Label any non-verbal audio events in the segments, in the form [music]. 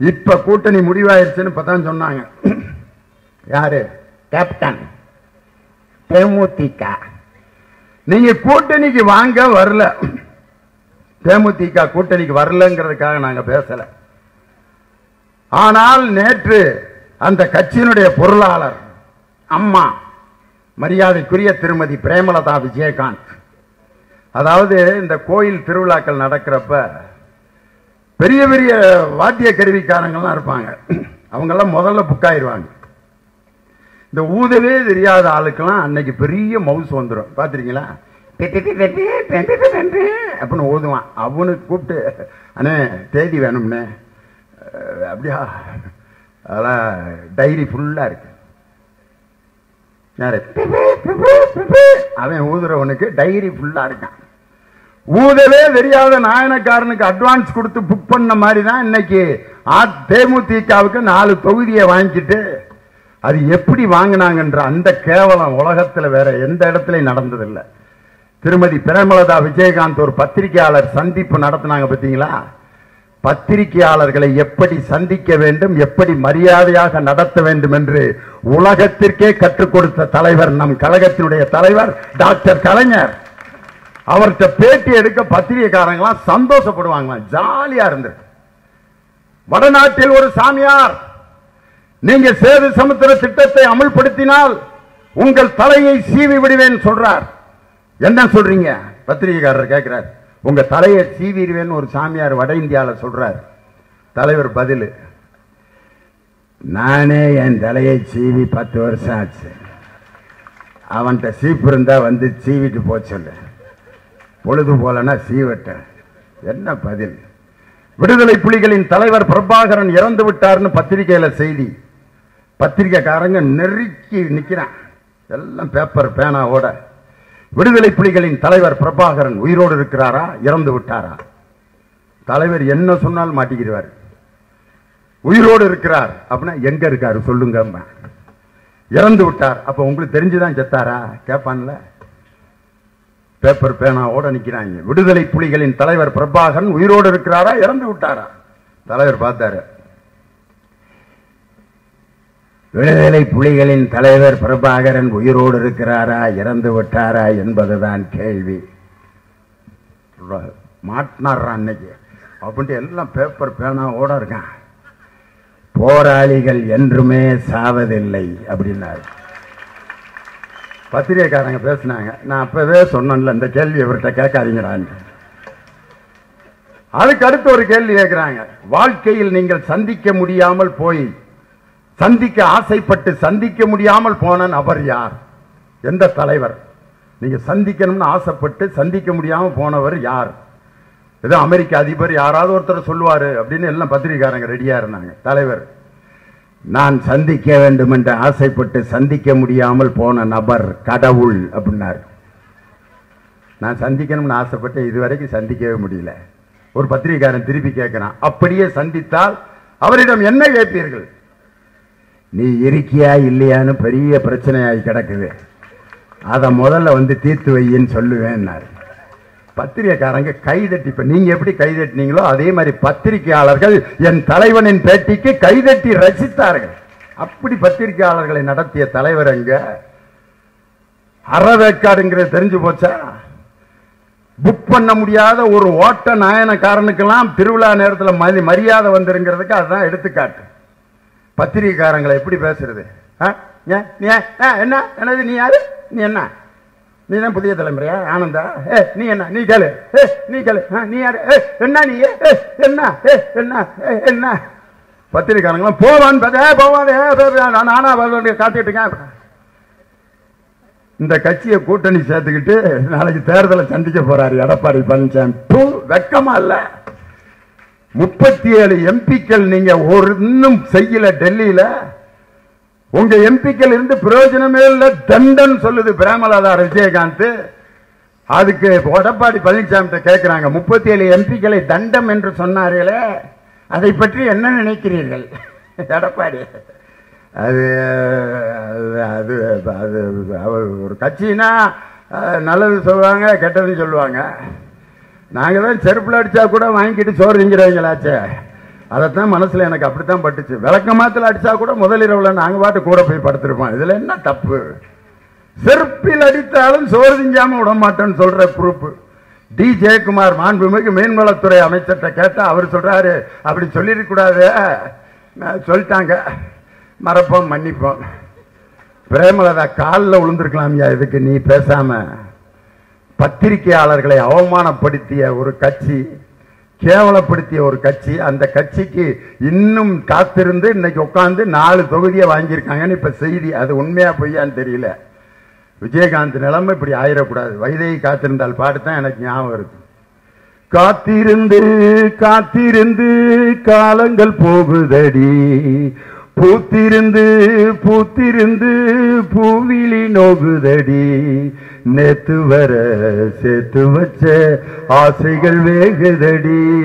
இப்ப கூட்டணி முடிவாயிருச்சுன்னு இப்பதான் சொன்னாங்க. யாரு? கேப்டன் தேமுதிக. நீங்க கூட்டணிக்கு வாங்க வரல. தேமுதிக கூட்டணிக்கு வரலங்கிறதுக்காக நாங்க பேசல. ஆனால் நேற்று அந்த கட்சியினுடைய பொருளாளர் அம்மா மரியாதைக்குரிய திருமதி பிரேமலதா விஜயகாந்த். அதாவது இந்த கோயில் திருவிழாக்கள் நடக்கிறப்ப பெரிய பெரிய வாத்திய கருவிக்காரங்கள்லாம் இருப்பாங்க அவங்கெல்லாம் முதல்ல புக்காயிருவாங்க இந்த ஊதவே தெரியாத ஆளுக்கெல்லாம் அன்னைக்கு பெரிய மவுஸ் வந்துடும் பார்த்துருக்கீங்களா அப்படின்னு ஊதுவான் அவனுக்கு கூப்பிட்டு அண்ணே தேதி வேணும்னே அப்படியா அதெல்லாம் டைரி ஃபுல்லாக இருக்கு அவன் ஊதுறவனுக்கு டைரி ஃபுல்லாக இருக்கான் ஊதவே தெரியாத நாயனக்காரனுக்கு அட்வான்ஸ் கொடுத்து புக் பண்ண மாதிரி தான் இன்னைக்கு ஆ- தேமுதிகவுக்கு நாலு தொகுதியை வாங்கிட்டு அது எப்படி வாங்கினாங்கன்ற அந்த கேவலம் உலகத்தில் வேற எந்த இடத்துலையும் நடந்ததில்லை. திருமதி பிரேமலதா விஜயகாந்த் ஒரு பத்திரிகையாளர் சந்திப்பு நடத்தினாங்க பார்த்தீங்களா? பத்திரிகையாளர்களை எப்படி சந்திக்க வேண்டும் எப்படி மரியாதையாக நடத்த வேண்டும் என்று உலகத்திற்கே கற்றுக் கொடுத்த தலைவர் நம் கழகத்தினுடைய தலைவர் டாக்டர் கலைஞர். அவர்கிட்ட பேட்டி எடுக்க பத்திரிகைக்காரங்களாம் சந்தோஷப்படுவாங்களாம். ஜாலியா இருந்து வடநாட்டில் ஒரு சாமியார் நீங்க சேது சமுத்திர திட்டத்தை அமல்படுத்தினால் உங்கள் தலையை சீவி விடுவேன் சொல்றார். என்ன சொல்றீங்க? பத்திரிகைக்காரர் கேட்கிறார் உங்க தலையை சீவிடுவேன் ஒரு சாமியார் வட இந்தியாவில் சொல்றார். தலைவர் பதில். நானே என் தலையை சீவி பத்து வருஷம் ஆச்சு. அவன்கிட்ட சீப்பு இருந்தா வந்து சீவிட்டு போக பொழுது போலனா சீவட்ட. என்ன பதில்? விடுதலை புலிகளின் தலைவர் பிரபாகரன் இறந்து விட்டார்னு பத்திரிகையில் செய்தி. பத்திரிகைக்காரங்க நெருக்கி நிற்கிறான் எல்லாம் பேப்பர் பேனாவோட விடுதலை புலிகளின் தலைவர் பிரபாகரன் உயிரோடு இருக்கிறாரா? இறந்து விட்டாரா? தலைவர் என்ன சொன்னாலும் மாட்டிக்கிறார் உயிரோடு இருக்கிறார். அப்படின்னா எங்க இருக்காரு? சொல்லுங்க இறந்து விட்டார். அப்ப உங்களுக்கு தெரிஞ்சுதான் செத்தாரா? கேட்பான்ல. பேப்பர் பேனாவோட நிக்கிறாங்க. விடுதலை புலிகளின் தலைவர் பிரபாகரன் உயிரோடு இருக்கிறாரா? இறந்து விட்டாரா? தலைவர் பார்த்தாரு. விடுதலை புலிகளின் தலைவர் பிரபாகரன் உயிரோடு இருக்கிறாரா? இறந்து விட்டாரா என்பதுதான் கேள்வி. மாட்டினாரா அன்னைக்கு. அப்படின்ட்டு எல்லாம் பேப்பர் பேனாவோட இருக்கான். போராளிகள் என்றுமே சாவதில்லை அப்படின்னாரு. பத்திரிகைக்காரங்க பேசினாங்க. நான் அப்பவே சொன்னேன்ல இந்த கேள்வி இவர்கிட்ட கேட்காதீங்கடான்னு. அதுக்கு அடுத்து ஒரு கேள்வி கேட்கிறாங்க. வாழ்க்கையில் நீங்கள் சந்திக்க முடியாமல் போய் சந்திக்க ஆசைப்பட்டு சந்திக்க முடியாமல் போன நபர் யார்? எந்த தலைவர்? நீங்க சந்திக்கணும்னு ஆசைப்பட்டு சந்திக்க முடியாமல் போனவர் யார்? ஏதோ அமெரிக்க அதிபர் யாராவது ஒருத்தர் சொல்லுவாரு அப்படின்னு எல்லாம் பத்திரிகைக்காரங்க ரெடியா இருந்தாங்க. தலைவர். நான் சந்திக்க வேண்டும் என்று ஆசைப்பட்டு சந்திக்க முடியாமல் போன நபர் கடவுள் அப்படின்னார். நான் சந்திக்கணும்னு ஆசைப்பட்டு இதுவரைக்கும் சந்திக்கவே முடியல. ஒரு பத்திரிகாரன் திருப்பி கேட்கிறான் அப்படியே சந்தித்தால் அவரிடம் என்ன கேட்பீர்கள்? நீ இருக்கியா இல்லையான்னு பெரிய பிரச்சனையாகி கிடக்குது. அதை முதல்ல வந்து தீர்த்து வையின்னு சொல்லுவேன்னாரு. பத்திரிகைக்காரங்க கைதட்டி இப்ப நீங்க எப்படி கைதட்டினீங்களோ அதே மாதிரி பத்திரிகையாளர்கள் என் தலைவனின் பேட்டிக்கு கைதட்டி ரசித்தார்கள். அப்படி பத்திரிகையாளர்களை நடத்திய தலைவர் எங்க? அறவேக்காடுங்கிறது தெரிஞ்சு போச்சா? புக் பண்ண முடியாத ஒரு ஓட்ட நாயனக்காரனுக்கெல்லாம் திருவிழா நேரத்தில் மதி மரியாதை வந்துருங்கிறதுக்கு அதுதான் எடுத்துக்காட்டு. பத்திரிகைக்காரங்களை எப்படி பேசுறது? ஆ? நீ ஆ, என்ன? என்னது? நீ யாரு? நீ என்ன? நீ தான் புதிய தலைமுறையா? ஆனந்தா? ஏ நீ என்ன? நீ கேளு. ஏ நீ கேளு. ஆ, நீ யாரு? ஏ என்ன நீ? ஏ ஏ, என்ன ஏ என்ன ஏ, என்ன? பத்திரிக்காரங்களாம் போவான் பதே போவான் நான் நானா காத்துக்கிட்டு இருக்கேன். இந்த கட்சியை கூட்டணி சேர்த்துக்கிட்டு நாளைக்கு தேர்தலை சந்திக்க போறாரு எடப்பாடி பழனிசாமி. டூ வெக்கமா இல்ல. முப்பத்தி ஏழு எம்பிக்கள் நீங்க ஒரு இன்னும் செய்யல டெல்லியில. உங்க எம்பிக்கள் இருந்து பிரயோஜனமே இல்லை தண்டன் சொல்லுது பிரேமலதா விஜயகாந்த் அதுக்கு எடப்பாடி பழனிசாமி கேட்கிறாங்க முப்பத்தி ஏழு எம்பிக்களை தண்டம் என்று சொன்னார்களே அதை பற்றி என்ன நினைக்கிறீர்கள்? [laughs] எடப்பாடி அது அது அது அது அவர் ஒரு கட்சினா நல்லது சொல்லுவாங்க கெட்டதுன்னு சொல்லுவாங்க. நாங்கள் தான் செருப்பில் அடித்தா கூட வாங்கிட்டு சோறு திங்கிறவங்களாச்சே. அதைத்தான் மனசில் எனக்கு அப்படித்தான் பட்டுச்சு. விளக்க மாத்தில் அடித்தா கூட முதலிரவுல நாங்கள் பாட்டு கூட போய் படுத்திருப்போம். இதில் என்ன தப்பு? செருப்பில் அடித்தாலும் சோறு திஞ்சாமல் விட மாட்டேன்னு சொல்கிற குரூப் டி. ஜெயக்குமார் மாண்புமிகு மீன்வளத்துறை அமைச்சர்கிட்ட கேட்டால் அவர் சொல்கிறாரு அப்படி சொல்லிடக்கூடாது சொல்லிட்டாங்க. மறப்போம் மன்னிப்போம். பிரேமலதா காலில் விழுந்திருக்கலாம்யா இதுக்கு நீ பேசாமல் பத்திரிகையாளர்களை அவமானப்படுத்திய ஒரு கட்சி கேவலப்படுத்திய ஒரு கட்சி. அந்த கட்சிக்கு இன்னும் காத்திருந்து இன்னைக்கு உட்காந்து நாலு தொகுதியை வாங்கியிருக்காங்கன்னு இப்ப செய்தி. அது உண்மையா பொய்யான்னு தெரியல. விஜயகாந்த் நிலைமை இப்படி ஆயிடக்கூடாது வைதேகி காத்திருந்தால் பாட்டு தான் எனக்கு ஞாபகம் இருக்கு. காத்திருந்து காத்திருந்து காலங்கள் போகுதடி. பூத்திருந்து பூத்திருந்து பூவிழி நோகுதடி. நேத்து வர சேர்த்து வச்ச ஆசைகள் வேகுதடி.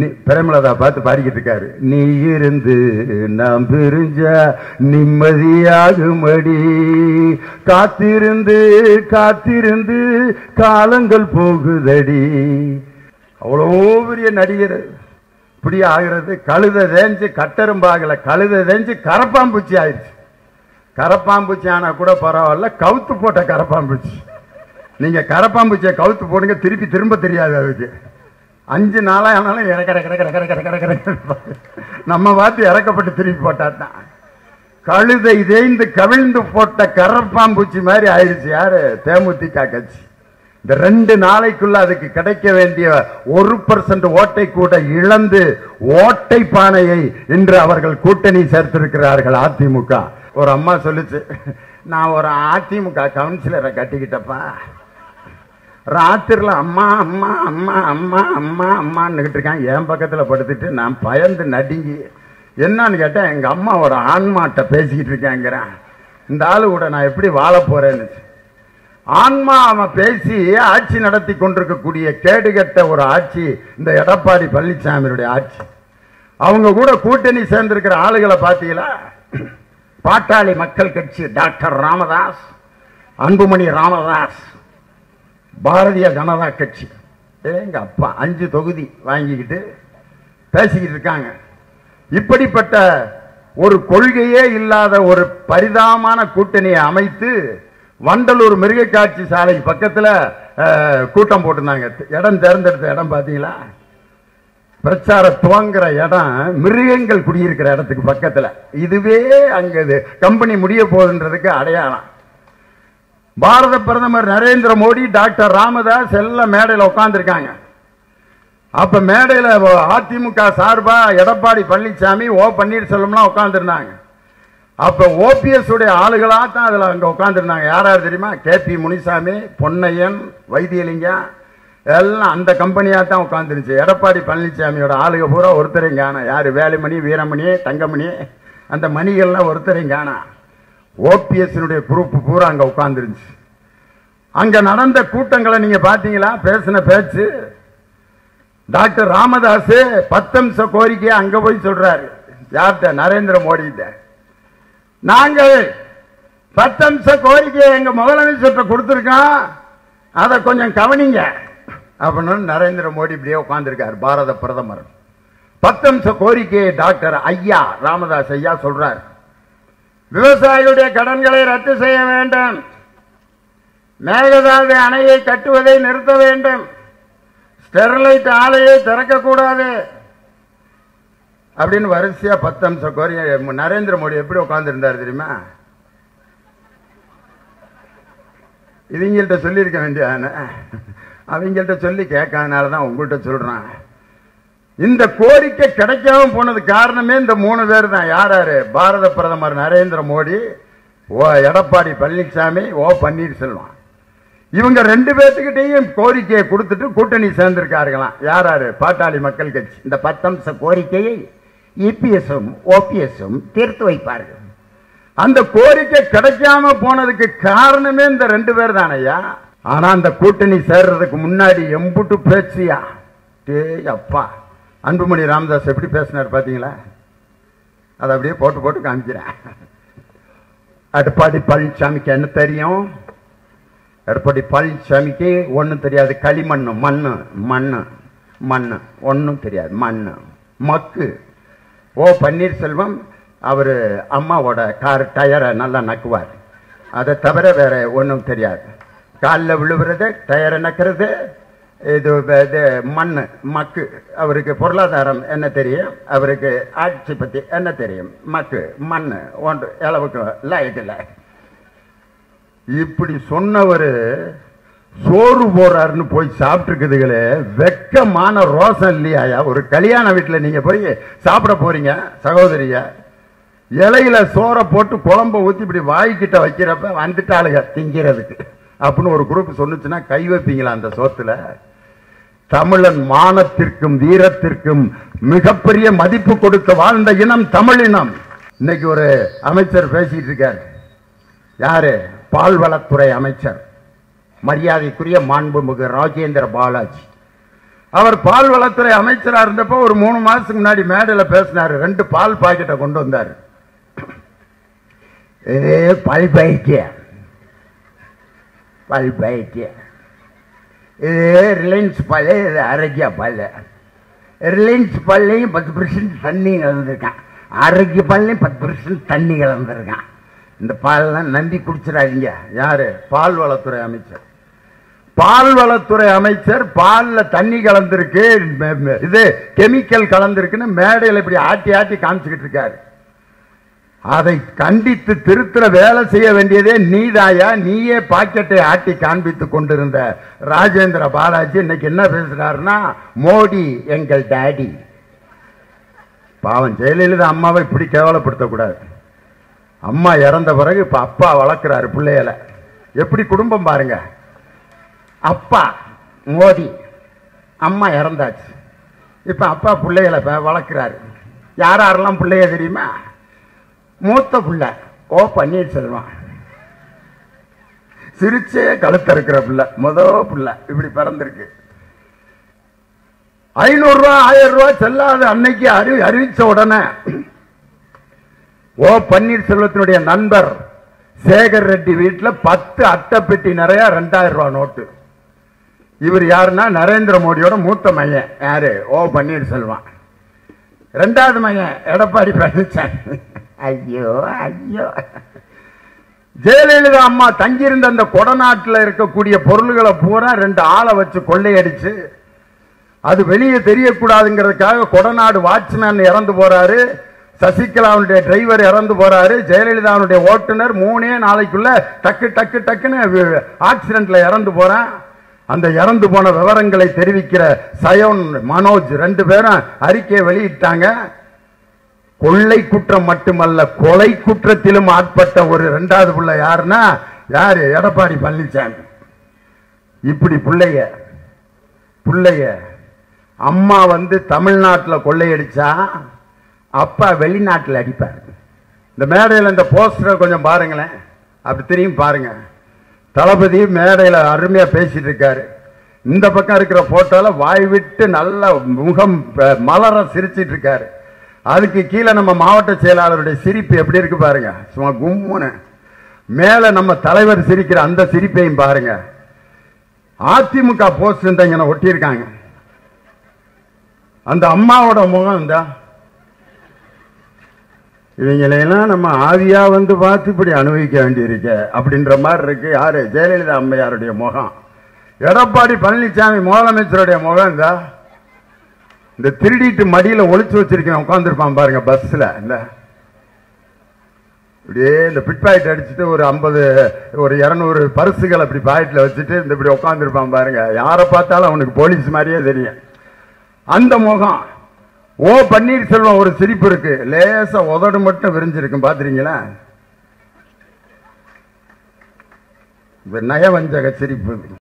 நீ- பிரேமலதா பார்த்து பாடிக்கிட்டு இருக்காரு. நீ இருந்து நாம் பிரிஞ்சா நிம்மதியாகுமடி. காத்திருந்து காத்திருந்து காலங்கள் போகுதடி. அவ்வளோ பெரிய நடிகர். இப்படி ஆகிறது கழுத தேஞ்சு கட்டெரும்பாகல கழுத தேஞ்சு கரப்பாம்பூச்சி ஆயிடுச்சு கரப்பாம்பூச்சி ஆனால் கூட பரவாயில்ல கவுத்து போட்ட கரப்பாம்பூச்சி நீங்கள் கரப்பாம்பூச்சியை கவுத்து போடுங்க திருப்பி திரும்ப தெரியாது அதுக்கு அஞ்சு நாளாக ஆனாலும் இறக்கிற கிடக்கிற கிடக்கிற கிடக்கிற நம்ம பார்த்து இறக்கப்பட்டு திருப்பி போட்டாதான் கழுதை தேய்ந்து கவிழ்ந்து போட்ட கரப்பாம்பூச்சி மாதிரி ஆயிடுச்சு யாரு தேமுதிக கட்சி இந்த ரெண்டு நாளைக்குள்ள அதுக்கு கிடைக்க வேண்டிய ஒரு பர்சன்ட் ஓட்டை கூட இழந்து ஓட்டை பானையை இன்று அவர்கள் கூட்டணி சேர்த்திருக்கிறார்கள் அதிமுக. ஒரு அம்மா சொல்லுச்சு நான் ஒரு அதிமுக கவுன்சிலரை கட்டிக்கிட்டப்பா. ராத்திரில அம்மா அம்மா அம்மா அம்மா அம்மா அம்மான்னுகிட்டு இருக்கான். என் பக்கத்தில் படுத்துட்டு நான் பயந்து நடுங்கி என்னன்னு கேட்டேன் எங்கள் அம்மா ஒரு ஆன்மாட்ட பேசிக்கிட்டு இருக்கேங்கிறேன். இந்த ஆளு கூட நான் எப்படி வாழ போறேன்னு. ஆன்மா அவன் பேசி ஆட்சி நடத்தி கொண்டிருக்கக்கூடிய கேடுகட்ட ஒரு ஆட்சி இந்த எடப்பாடி பழனிசாமியுடைய ஆட்சி. அவங்க கூட கூட்டணி சேர்ந்திருக்கிற ஆளுகளை பார்த்தீங்களா? பாட்டாளி மக்கள் கட்சி டாக்டர் ராமதாஸ் அன்புமணி ராமதாஸ் பாரதிய ஜனதா கட்சி. எங்க அப்பா அஞ்சு தொகுதி வாங்கிக்கிட்டு பேசிக்கிட்டு இருக்காங்க. இப்படிப்பட்ட ஒரு கொள்கையே இல்லாத ஒரு பரிதாபமான கூட்டணியை அமைத்து வண்டலூர் மிருகக்காட்சி சாலை பக்கத்தில் கூட்டம் போட்டிருந்தாங்க. இடம் தேர்ந்தெடுத்த இடம் பார்த்தீங்களா பிரச்சார துவங்குற இடம் மிருகங்கள் குடியிருக்கிற இடத்துக்கு பக்கத்தில். இதுவே அங்கே இது கம்பெனி முடிய போகுதுன்றதுக்கு அடையாளம். பாரத பிரதமர் நரேந்திர மோடி டாக்டர் ராமதாஸ் எல்லாம் மேடையில் உட்காந்துருக்காங்க அப்போ மேடையில் அதிமுக சார்பாக எடப்பாடி பழனிசாமி ஓ பன்னீர்செல்வம்லாம் உட்காந்துருந்தாங்க அப்ப ஓபிஎஸ் உடைய ஆளுகளா தான் அதுல அங்க உட்காந்துருந்தாங்க யார் யார் தெரியுமா? கே பி முனிசாமி பொன்னையன் வைத்தியலிங்கம் எல்லாம் அந்த கம்பெனியா தான் உட்காந்துருச்சு எடப்பாடி பழனிசாமியோட ஆளுக பூரா ஒருத்தரையும் காணும் யாரு? வேலுமணி வீரமணி தங்கமணி அந்த மணிகள்லாம் ஒருத்தரையும் காணும் ஓபிஎஸ்னுடைய குரூப் பூரா அங்க உட்காந்துருந்துச்சு அங்க நடந்த கூட்டங்களை நீங்க பாத்தீங்களா? பேசின பேச்சு. டாக்டர் ராமதாஸ் பத்தம்ச கோரிக்கையை அங்க போய் சொல்றாரு. யார்கிட்ட? நரேந்திர மோடி நாங்கள் பத்தம்ச கோரிக்கையை எங்க முதலமைச்சர்கிட்ட கொடுத்துருக்கோம் அதை கொஞ்சம் கவனிங்க. அப்படின்னு நரேந்திர மோடி இப்படியே உட்காந்துருக்கார் பாரத பிரதமர். பத்தம்ச கோரிக்கையை டாக்டர் ஐயா ராமதாஸ் ஐயா சொல்றார். விவசாயிகளுடைய கடன்களை ரத்து செய்ய வேண்டும். மேகதாது அணையை கட்டுவதை நிறுத்த வேண்டும். ஸ்டெர்லைட் ஆலையை திறக்கக்கூடாது. அப்படின்னு வரிசையா பத்து அம்சம் கோரி நரேந்திர மோடி எப்படி உட்காந்துருந்தார் தெரியுமா? இவங்கள்ட்ட சொல்லியிருக்க வேண்டியதானே அவங்கள்ட்ட சொல்லி கேட்காதனால தான் உங்கள்கிட்ட சொல்கிறான் இந்த கோரிக்கை கிடைக்காம போனது காரணமே இந்த மூணு பேர் தான் யார் யார்? பாரத பிரதமர் நரேந்திர மோடி ஓ எடப்பாடி பழனிசாமி ஓ பன்னீர்செல்வம். இவங்க ரெண்டு பேர்த்துக்கிட்டையும் கோரிக்கையை கொடுத்துட்டு கூட்டணி சேர்ந்திருக்காருங்களாம் யார் யார்? பாட்டாளி மக்கள் கட்சி. இந்த பத்தம்ச கோரிக்கையை இபிஎஸும் ஓபிஎஸும் தீர்த்து வைப்பார்கள். அந்த கோரிக்கை கிடைக்காம போனதுக்கு காரணமே இந்த ரெண்டு பேர் தானையா? ஆனா அந்த கூட்டணி சேர்றதுக்கு முன்னாடி எம்புட்டு பேச்சியா? டே அப்பா. அன்புமணி ராமதாஸ் எப்படி பேசினார் பார்த்தீங்களா அதை அப்படியே போட்டு போட்டு காமிக்கிறேன். எடப்பாடி பழனிசாமிக்கு என்ன தெரியும்? எடப்பாடி பழனிசாமிக்கு ஒன்றும் தெரியாது. களிமண் மண் மண் மண் ஒன்றும் தெரியாது. மண் மக்கு. ஓ பன்னீர்செல்வம் அவர் அம்மாவோட கார் டயரை நல்லா நக்குவார். அதை தவிர வேற ஒன்றும் தெரியாது. காலில் விழுவுறது டயரை நக்கிறது இது இது மண் மக்கு. அவருக்கு பொருளாதாரம் என்ன தெரியும்? அவருக்கு ஆட்சி பற்றி என்ன தெரியும்? மக்கு மண் ஒன்று அளவுக்கு லாயக்கில்லை இப்படி சொன்னவர் சோறு போறாருன்னு போய் சாப்பிட்டுருக்குதுகளே வெக்கமான ரோசம் இல்லையாயா? ஒரு கல்யாண வீட்டில் நீங்கள் போய் சாப்பிட போறீங்க சகோதரிய இலையில சோறை போட்டு குழம்ப ஊற்றி இப்படி வாய்க்கிட்ட வைக்கிறப்ப வந்துட்டாளுங்க திங்கிறதுக்கு. அப்படின்னு ஒரு குரூப் சொன்னுச்சுன்னா கை வைப்பீங்களா அந்த சோத்துல? தமிழன் மானத்திற்கும் வீரத்திற்கும் மிகப்பெரிய மதிப்பு கொடுத்து வாழ்ந்த இனம் தமிழினம் இன்னைக்கு ஒரு அமைச்சர் பேசிட்டு இருக்காரு. யாரு? பால்வளத்துறை அமைச்சர். மரியாதைக்குரிய மாண்புமிகு ராஜேந்திர பாலாஜி. அவர் பால் வளத்துறை அமைச்சராக இருந்தப்போ ஒரு மூணு மாதத்துக்கு முன்னாடி மேடையில் பேசினார். ரெண்டு பால் பாக்கெட்டை கொண்டு வந்தார். இது பல் பைக்கிய பல் பைக்கிய இது ரிலையன்ஸ் பால் இது ஆரோக்கியா பால். ரிலையன்ஸ் பால்லையும் பத்து பர்சன்ட் தண்ணி கலந்துருக்கான். ஆரோக்கிய பால்லையும் பத்து பர்சன்ட் தண்ணி கலந்துருக்கான். இந்த பால்லாம் நம்பி குடிச்சிடாதீங்க. யார்? பால் வளத்துறை அமைச்சர். பால்வளத்துறை அமைச்சர் பால்ல தண்ணி கலந்திருக்கு இது கெமிக்கல் கலந்திருக்குன்னு மேடையில் இப்படி ஆட்டி ஆட்டி காமிச்சுக்கிட்டு இருக்காரு. அதை கண்டித்து திருத்துற வேலை செய்ய வேண்டியதே நீதாயா? நீயே பாக்கெட்டை ஆட்டி காண்பித்து கொண்டிருந்த ராஜேந்திர பாலாஜி இன்னைக்கு என்ன பேசுறாருன்னா மோடி எங்கள் டாடி. பாவம் ஜெயலலிதா அம்மாவை இப்படி கேவலப்படுத்தக்கூடாது. அம்மா இறந்த பிறகு இப்ப அப்பா வளர்க்கிறாரு பிள்ளைகளை. எப்படி குடும்பம் பாருங்க. அப்பா மோதி. அம்மா இறந்தாச்சு. இப்போ அப்பா பிள்ளைகளை வளர்க்குறாரு. யார் யாரெல்லாம் பிள்ளைய தெரியுமா? மூத்த பிள்ளை ஓ பன்னீர்செல்வம். சிரிச்சே கழுத்திருக்கிற பிள்ளை முத பிள்ளை இப்படி பிறந்திருக்கு. ஐநூறுரூவா ஆயிரம் ரூபா செல்லாத அன்னைக்கு அறி அறிவித்த உடனே ஓ பன்னீர்செல்வத்தினுடைய நண்பர் சேகர் ரெட்டி வீட்டில் பத்து அட்டைப்பெட்டி நிறையா ரெண்டாயிரம் ரூபா நோட்டு. இவர் யாருன்னா நரேந்திர மோடியோட மூத்த மையன். யாரு? ஓ பன்னீர்செல்வம். ரெண்டாவது மையன் எடப்பாடி பழனிசாமி ஐயோ ஐயோ. ஜெயலலிதா அம்மா தங்கியிருந்த அந்த கொடநாட்டில் இருக்கக்கூடிய பொருள்களை பூரா ரெண்டு ஆளை வச்சு கொள்ளையடிச்சு. அது வெளியே தெரியக்கூடாதுங்கிறதுக்காக கொடநாடு வாட்ச்மேன் இறந்து போறாரு. சசிகலாவுடைய டிரைவர் இறந்து போறாரு. ஜெயலலிதாவுடைய ஓட்டுநர் மூணே நாளைக்குள்ள டக்கு டக்கு டக்குன்னு ஆக்சிடென்ட்ல இறந்து போறான். அந்த இறந்து போன விவரங்களை தெரிவிக்கிற சயோன் மனோஜ் ரெண்டு பேரும் அறிக்கையை வெளியிட்டாங்க. கொள்ளை குற்றம் மட்டுமல்ல கொலை குற்றத்திலும் ஆட்பட்ட ஒரு ரெண்டாவது பிள்ளை யாருன்னா யார்? எடப்பாடி பழனிசாமி. இப்படி பிள்ளைய பிள்ளைய அம்மா வந்து தமிழ்நாட்டில் கொள்ளையடிச்சா அப்பா வெளிநாட்டில் அடிப்பார். இந்த மேடையில் இந்த போஸ்டரை கொஞ்சம் பாருங்களேன். அப்படி திரும்பி பாருங்கள் தளபதி மேடையில் அருமையாக பேசிட்டு இருக்காரு. இந்த பக்கம் இருக்கிற ஃபோட்டோவில் வாய் விட்டு நல்ல முகம் மலர சிரிச்சிட்டு இருக்காரு. அதுக்கு கீழே நம்ம மாவட்ட செயலாளருடைய சிரிப்பு எப்படி இருக்கு பாருங்க. சும்மா கும்முன்னு. மேலே நம்ம தலைவர் சிரிக்கிற அந்த சிரிப்பையும் பாருங்க. அதிமுக போஸ்ட் இங்க ஒட்டியிருக்காங்க. அந்த அம்மாவோட முகம் தான் இவங்களையெல்லாம் நம்ம ஆவியா வந்து பார்த்து இப்படி அனுபவிக்க வேண்டியிருக்கு அப்படின்ற மாதிரி இருக்கு. யாரு? ஜெயலலிதா அம்மையாருடைய முகம். எடப்பாடி பழனிசாமி முதலமைச்சருடைய முகம் இந்த. இந்த திருடிட்டு மடியில் ஒழிச்சு வச்சிருக்கேன் உட்காந்துருப்பான் பாருங்க பஸ்ஸில் இந்த. இப்படியே இந்த பிட் பாக்கெட் அடிச்சுட்டு ஒரு ஐம்பது ஒரு இரநூறு பரிசுகள் அப்படி பாய்ட்டில் வச்சுட்டு இந்த இப்படி உட்காந்துருப்பான் பாருங்க. யாரை பார்த்தாலும் அவனுக்கு போலீஸ் மாதிரியே தெரியும். அந்த முகம். ஓ பன்னீர்செல்வம் ஒரு சிரிப்பு இருக்கு. லேசா உதடு மட்டும் விரிஞ்சிருக்கும் பாத்துறீங்களா நயவஞ்சக சிரிப்பு.